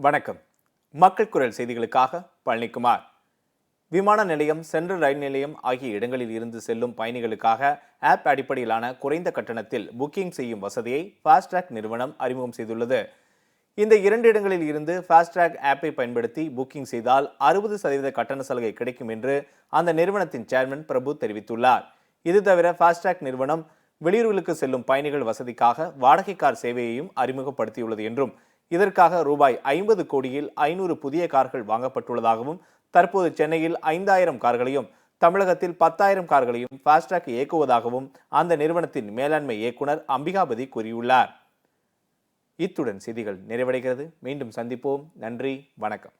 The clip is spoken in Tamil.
வணக்கம். மக்கள் குரல் செய்திகளுக்காக பழனிக்குமார். விமான நிலையம் சென்ட்ரல் ரயில் நிலையம் ஆகிய இடங்களில் இருந்து செல்லும் பயணிகளுக்காக ஆப் அடிப்படையிலான குறைந்த கட்டணத்தில் புக்கிங் செய்யும் வசதியை ஃபாஸ்ட்ராக் நிறுவனம் அறிமுகம் செய்துள்ளது. இந்த இரண்டு இடங்களில் இருந்து ஃபாஸ்ட்ராக் ஆப்பை பயன்படுத்தி புக்கிங் செய்தால் அறுபது சதவீத கட்டண சலுகை கிடைக்கும் என்று அந்த நிறுவனத்தின் சேர்மன் பிரபு தெரிவித்துள்ளார். இது தவிர ஃபாஸ்ட்ராக் நிறுவனம் வெளியூர்களுக்கு செல்லும் பயணிகள் வசதிக்காக வாடகை கார் சேவையையும் அறிமுகப்படுத்தியுள்ளது என்றும் இதற்காக ரூபாய் ஐம்பது கோடியில் ஐநூறு புதிய கார்கள் வாங்கப்பட்டுள்ளதாகவும் தற்போது சென்னையில் ஐந்தாயிரம் கார்களையும் தமிழகத்தில் பத்தாயிரம் கார்களையும் ஃபாஸ்ட்ராக் இயக்குவதாகவும் அந்த நிறுவனத்தின் மேலாண்மை இயக்குனர் அம்பிகாபதி கூறியுள்ளார். இத்துடன் செய்திகள் நிறைவடைகிறது. மீண்டும் சந்திப்போம். நன்றி. வணக்கம்.